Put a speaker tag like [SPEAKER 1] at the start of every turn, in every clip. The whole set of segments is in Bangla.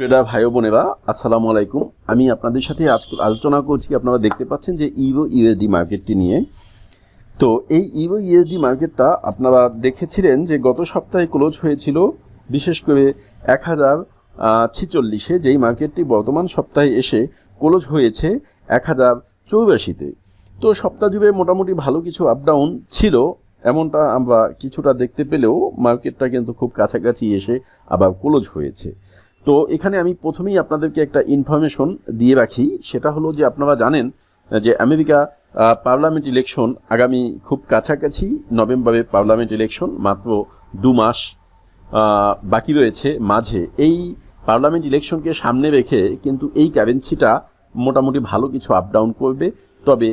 [SPEAKER 1] ট্রেডার ভাই বোনেরা আসসালামু আলাইকুম। আমি আপনাদের সাথে আজ আলোচনা করছি, আপনারা দেখতে পাচ্ছেন যে ইভো ইউএসডি মার্কেটটি নিয়ে। তো এই ইভো ইউএসডি মার্কেটটা আপনারা দেখেছিলেন যে গত সপ্তাহে ক্লোজ হয়েছিল, বিশেষ করে এক হাজার ছিচল্লিশে যেই মার্কেটটি বর্তমান সপ্তাহে এসে ক্লোজ হয়েছে এক হাজার চৌরাশিতে। তো সপ্তাহ জুড়ে মোটামুটি ভালো কিছু আপ ডাউন ছিল, এমনটা আমরা কিছুটা দেখতে পেলেও মার্কেটটা কিন্তু খুব কাছাকাছি এসে আবার ক্লোজ হয়েছে। তো এখানে আমি প্রথমেই আপনাদেরকে একটা ইনফরমেশন দিয়ে রাখি। সেটা হলো যে আপনারা জানেন যে আমেরিকা পার্লামেন্ট ইলেকশন আগামী খুব কাছাকাছি নভেম্বরে পার্লামেন্ট ইলেকশন মাত্র দু মাস বাকি রয়েছে মাঝে। এই পার্লামেন্ট ইলেকশনকে সামনে রেখে কিন্তু এই কারেন্সিটা মোটামুটি ভালো কিছু আপ ডাউন করবে। তবে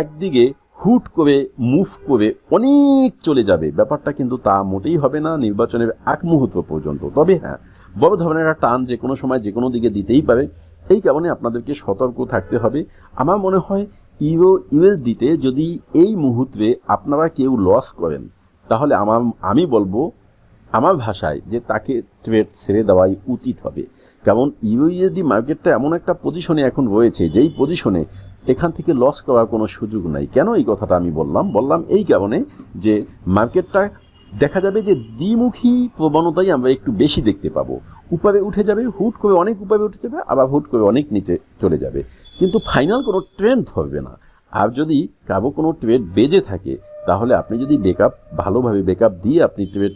[SPEAKER 1] একদিকে হুট করে মুভ করে অনেক চলে যাবে। ব্যাপারটা কিন্তু তা মোটেই হবে না। নির্বাচনের এক মুহূর্ত পর্যন্ত। তবে হ্যাঁ বড় ধরনের একটা টান যে কোনো সময় যে কোনো দিকে দিতেই পারে। এই কারণে আপনাদেরকে সতর্ক থাকতে হবে। আমার মনে হয় ইউরো ইউএসডিতে যদি এই মুহূর্তে আপনারা কেউ লস করেন, তাহলে আমার, আমি বলব আমার ভাষায় যে তাকে ট্রেড ছেড়ে দেওয়াই উচিত হবে। কারণ ইউএসডি মার্কেটটা এমন একটা পজিশনে এখন রয়েছে, যেই পজিশনে এখান থেকে লস করার কোনো সুযোগ নাই। কেন এই কথাটা আমি বললাম? বললাম এই কারণে যে মার্কেটটা দেখা যাবে যে দ্বিমুখী প্রবণতাই আমরা একটু বেশি দেখতে পাবো। উপরে উঠে যাবে, হুট করে অনেক উপরে উঠে যাবে, আবার হুট করে অনেক নিচে চলে যাবে। কিন্তু ফাইনাল কোনো ট্রেন্ড ধরবে না। আর যদি কারও কোনো ট্রেড বেজে থাকে, তাহলে আপনি যদি বেকআপ ভালোভাবে বেকআপ দিয়ে আপনি ট্রেড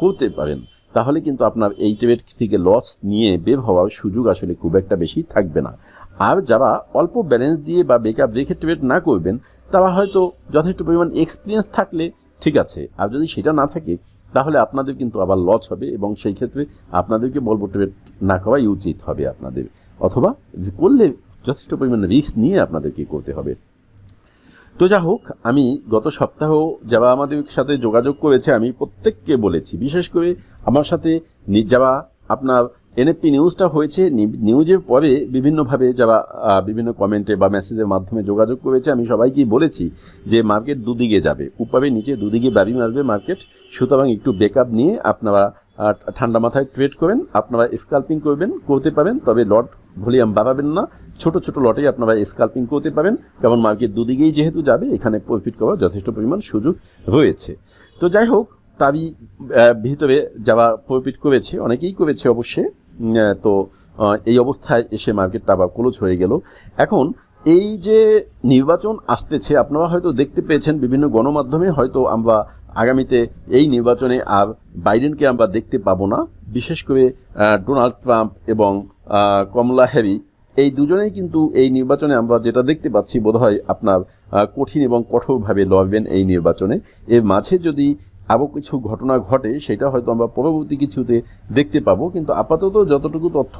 [SPEAKER 1] করতে পারেন, তাহলে কিন্তু আপনার এই ট্রেড থেকে লস নিয়ে বের হওয়ার সুযোগ আসলে খুব একটা বেশি থাকবে না। আর যারা অল্প ব্যালেন্স দিয়ে বা বেকআপ রেখে ট্রেড না করবেন, তারা হয়তো যথেষ্ট পরিমাণ এক্সপিরিয়েন্স থাকলে ঠিক আছে। আর যদি সেটা না থাকে তাহলে আপনাদের কিন্তু আবার লস হবে এবং সেই ক্ষেত্রে আপনাদেরকে বলব ট্রেড না করাই উচিত হবে আপনাদের। অথবা করলে যথেষ্ট পরিমাণে রিস্ক নিয়ে আপনাদেরকে করতে হবে। তো যা হোক, আমি গত সপ্তাহ যারা আমাদের সাথে যোগাযোগ করেছে, আমি প্রত্যেককে বলেছি, বিশেষ করে আমার সাথে যারা আপনার এনএফপি নিউজটা হয়েছে নিউজের পরে বিভিন্নভাবে যারা বিভিন্ন কমেন্টে বা মেসেজের মাধ্যমে যোগাযোগ করেছে, আমি সবাইকেই বলেছি যে মার্কেট দুদিকে যাবে। উপরে, নিচে দুদিকে বাড়ি মারবে মার্কেট সুতরাং একটু বেকআপ নিয়ে আপনারা ঠান্ডা মাথায় ট্রেড করেন আপনারা স্কাল্পিং করবেন, করতে পারেন তবে লট ভলিউম বাড়াবেন না। ছোট ছোট লটেই আপনারা স্কাল্পিং করতে পারেন কারণ মার্কেট দুদিকেই যেহেতু যাবে, এখানে প্রফিট করার যথেষ্ট পরিমাণ সুযোগ রয়েছে। তো যাই হোক, তারই ভিতরে যারা প্রফিট করেছে, অনেকেই করেছে অবশ্যই। তো এই অবস্থায় এসে মার্কেটটা আবার ক্লোজ হয়ে গেল। এখন এই যে নির্বাচন আসতেছে, আপনারা হয়তো দেখতে পেয়েছেন বিভিন্ন গণমাধ্যমে, হয়তো আমরা আগামীতে এই নির্বাচনে আর বাইডেনকে আমরা দেখতে পাবো না। বিশেষ করে ডোনাল্ড ট্রাম্প এবং কমলা হ্যারি, এই দুজনেই কিন্তু এই নির্বাচনে আমরা যেটা দেখতে পাচ্ছি, বোধহয় আপনার কঠিন এবং কঠোরভাবে লড়বেন এই নির্বাচনে। এর মাঝে যদি আরও কিছু ঘটনা ঘটে, সেটা হয়তো আমরা পরবর্তী কিছুতে দেখতে পাবো। কিন্তু আপাতত যতটুকু তথ্য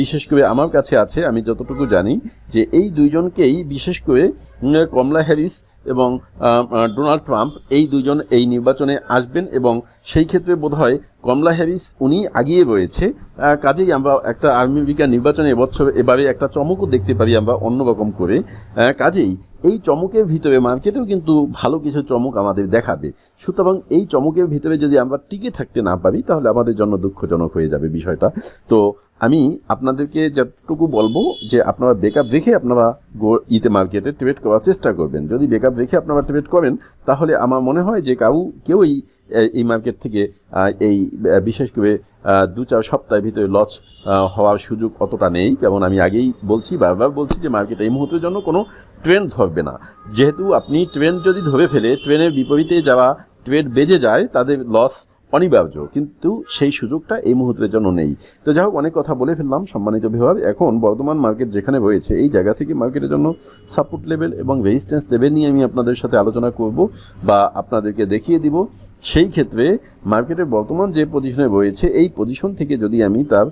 [SPEAKER 1] বিশেষ করে আমার কাছে আছে, আমি যতটুকু জানি যে এই দুইজনকেই বিশেষ করে কমলা হ্যারিস এবং ডোনাল্ড ট্রাম্প এই দুজন এই নির্বাচনে আসবেন এবং সেই ক্ষেত্রে বোধহয় কমলা হ্যারিস উনি আগিয়ে রয়েছে। কাজেই আমরা একটা আমেরিকা নির্বাচনে এবছর এবারে একটা চমকও দেখতে পারি আমরা অন্যরকম করে। কাজেই এই চমকের ভিতরে মার্কেটেও কিন্তু ভালো কিছু চমক আমাদের দেখাবে। সুতরাং এই চমকের ভিতরে যদি আমরা টিকে থাকতে না পারি, তাহলে আমাদের জন্য দুঃখজনক হয়ে যাবে বিষয়টা। তো আমি আপনাদেরকে যতটুকু বলব যে আপনারা বেকআপ রেখে আপনারা গো ইতে মার্কেটে ট্রেড করার চেষ্টা করবেন। যদি বেকআপ রেখে আপনারা ট্রেড করেন, তাহলে আমার মনে হয় যে কাউ, কেউই এই মার্কেট থেকে এই বিশেষ করে দু চার সপ্তাহের ভিতরে লস হওয়ার সুযোগ অতটা নেই। যেমন আমি আগেই বলছি, বারবার বলছি যে মার্কেট এই মুহূর্তের জন্য কোনো ট্রেন্ড ধরবে না। যেহেতু আপনি ট্রেন্ড যদি ধরে ফেলে ট্রেনের বিপরীতে যাওয়া ট্রেড বেজে যায়, তাদের লস অনিবার্য, কিন্তু সেই সুযোগটা এই মুহূর্তের জন্য নেই। তো যাই হোক, অনেক কথা বলে ফেললাম, সম্মানিত বিভাগ। এখন বর্তমান মার্কেট যেখানে রয়েছে, এই জায়গা থেকে মার্কেটের জন্য সাপোর্ট লেভেল এবং রেজিস্ট্যান্স লেভেল নিয়ে আমি আপনাদের সাথে আলোচনা করব বা আপনাদেরকে দেখিয়ে দিব। সেই ক্ষেত্রে মার্কেটের বর্তমান যে পজিশনে রয়েছে, এই পজিশন থেকে যদি আমি তার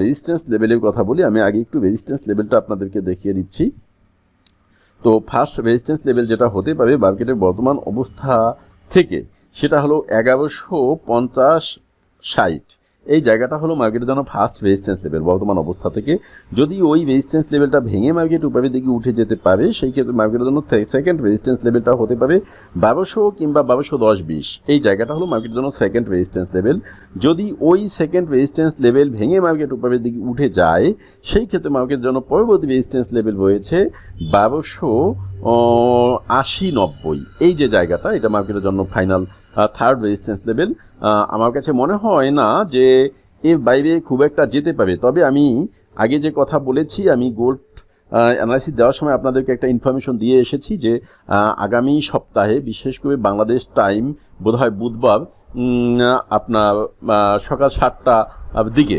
[SPEAKER 1] রেজিস্ট্যান্স লেভেলের কথা বলি, আমি আগে একটু রেজিস্ট্যান্স লেভেলটা আপনাদেরকে দেখিয়ে দিচ্ছি। তো ফার্স্ট রেজিস্ট্যান্স লেভেল যেটা হতে পারে মার্কেটের বর্তমান অবস্থা থেকে সেটা হলো এগারোশো পঞ্চাশ ষাট। এই জায়গাটা হলো মার্কেটের জন্য ফার্স্ট রেজিস্ট্যান্স লেভেল বর্তমান অবস্থা থেকে। যদি ওই রেজিস্ট্যান্স লেভেলটা ভেঙে মার্কেট উপরের দিকে উঠে যেতে পারে, সেই ক্ষেত্রে মার্কেটের জন্য সেকেন্ড রেজিস্ট্যান্স লেভেলটা হতে পারে বারোশো কিংবা বারোশো দশ বিশ। এই জায়গাটা হলো মার্কেটের জন্য সেকেন্ড রেজিস্ট্যান্স লেভেল যদি ওই সেকেন্ড রেজিস্ট্যান্স লেভেল ভেঙে মার্কেট উপরের দিকে উঠে যায়, সেই ক্ষেত্রে মার্কেটের জন্য পরবর্তী রেজিস্ট্যান্স লেভেল রয়েছে বারোশো আশি নব্বই। এই যে জায়গাটা, এটা মার্কেটের জন্য ফাইনাল থার্ড রেজিস্ট্যান্স লেভেল আমার কাছে মনে হয় না যে এর বাইরে খুব একটা যেতে পারে। তবে আমি আগে যে কথা বলেছি, আমি গোল্ড অ্যানালাইসিস দেওয়ার সময় আপনাদেরকে একটা ইনফরমেশন দিয়ে এসেছি যে আগামী সপ্তাহে, বিশেষ করে বাংলাদেশ টাইম বোধহয় বুধবার আপনার সকাল সাতটা দিকে,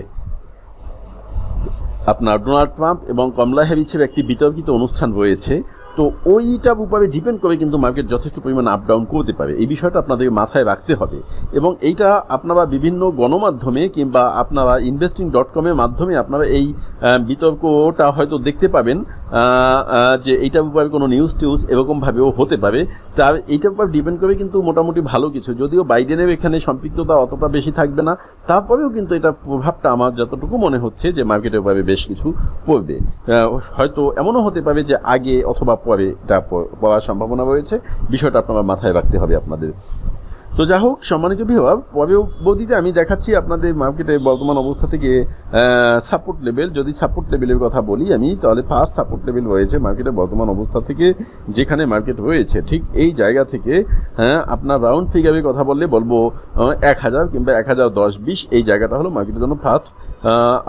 [SPEAKER 1] আপনার ডোনাল্ড ট্রাম্প এবং কমলা হ্যারিসের একটি বিতর্কিত অনুষ্ঠান রয়েছে। তো ওইটার উপরে ডিপেন্ড করে কিন্তু মার্কেট যথেষ্ট পরিমাণ আপ ডাউন করতে পারে। এই বিষয়টা আপনাদের মাথায় রাখতে হবে। এবং এইটা আপনারা বিভিন্ন গণমাধ্যমে কিংবা আপনারা ইনভেস্টিং ডট কমের মাধ্যমে আপনারা এই বিতর্কটা হয়তো দেখতে পাবেন যে এইটার উপরে কোনো নিউজ টিউজ এরকমভাবেও হতে পারে। তার এইটার উপর ডিপেন্ড করে কিন্তু মোটামুটি ভালো কিছু। যদিও বাইডেনের এখানে সম্পৃক্ততা অতটা বেশি থাকবে না, তারপরেও কিন্তু এটার প্রভাবটা আমার যতটুকু মনে হচ্ছে যে মার্কেটের উপরে বেশ কিছু পড়বে। হয়তো এমনও হতে পারে যে আগে অথবা পরে এটা প- পড়ার সম্ভাবনা রয়েছে। বিষয়টা আপনারা মাথায় রাখতে হবে আপনাদের। তো যা হোক, সম্মানিত বিভাগ পরবর্তীতে আমি দেখাচ্ছি আপনাদের মার্কেটে বর্তমান অবস্থা থেকে সাপোর্ট লেভেল যদি সাপোর্ট লেভেলের কথা বলি আমি, তাহলে ফার্স্ট সাপোর্ট লেভেল রয়েছে মার্কেটে বর্তমান অবস্থা থেকে, যেখানে মার্কেট রয়েছে। ঠিক এই জায়গা থেকে হ্যাঁ আপনার রাউন্ড ফিগারের কথা বললে বলব এক হাজার কিংবা এক হাজার দশ বিশ, এই জায়গাটা হলো মার্কেটের জন্য ফার্স্ট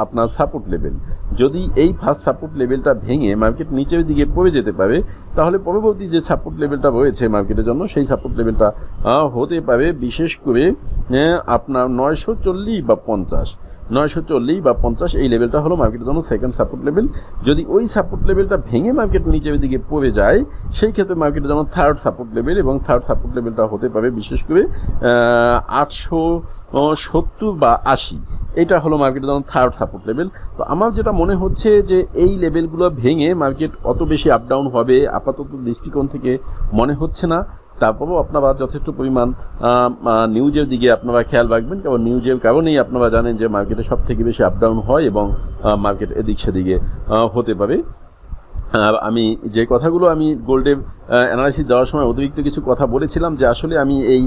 [SPEAKER 1] আপনার সাপোর্ট লেভেল যদি এই ফার্স্ট সাপোর্ট লেভেলটা ভেঙে মার্কেট নিচের দিকে পড়ে যেতে পারে, তাহলে পরবর্তী যে সাপোর্ট লেভেলটা রয়েছে মার্কেটের জন্য, সেই সাপোর্ট লেভেলটা হতে পারে। বিশেষ করে আপনার নয়শো চল্লিশ বা পঞ্চাশ। নয়শো চল্লিশ বা পঞ্চাশ, এই লেভেলটা হলো মার্কেটের জন্য সেকেন্ড সাপোর্ট লেভেল যদি ওই সাপোর্ট লেভেলটা ভেঙে মার্কেট নিচের দিকে পড়ে যায়, সেই ক্ষেত্রে মার্কেটের জন্য থার্ড সাপোর্ট লেভেল এবং থার্ড সাপোর্ট লেভেলটা হতে পারে বিশেষ করে আটশো সত্তর বা আশি। এটা হলো মার্কেটের জন্য থার্ড সাপোর্ট লেভেল তো আমার যেটা মনে হচ্ছে যে এই লেভেলগুলো ভেঙে মার্কেট অত বেশি আপ ডাউন হবে, আপাতত দৃষ্টিকোণ থেকে মনে হচ্ছে না। তারপরেও আপনারা যথেষ্ট পরিমাণ নিউজের দিকে আপনারা খেয়াল রাখবেন, কারণ নিউজের কারণেই আপনারা জানেন যে মার্কেটে সব থেকে বেশি আপ ডাউন হয় এবং মার্কেট এদিক সেদিকে হতে পারে। আর আমি যে কথাগুলো আমি গোল্ডে অ্যানালাইসিস দেওয়ার সময় অতিরিক্ত কিছু কথা বলেছিলাম যে আসলে আমি এই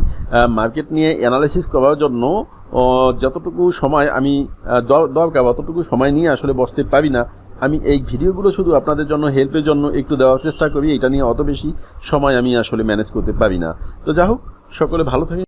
[SPEAKER 1] মার্কেট নিয়ে অ্যানালাইসিস করার জন্য যতটুকু সময় আমি দরকার অতটুকু সময় নিয়ে আসলে বসতে পারি না আমি এই ভিডিওগুলো শুধু আপনাদের জন্য হেল্পের জন্য একটু দেওয়ার চেষ্টা করি। এটা নিয়ে অত বেশি সময় আমি আসলে ম্যানেজ করতে পারি না। তো যাই হোক, সকলে ভালো থাকেন।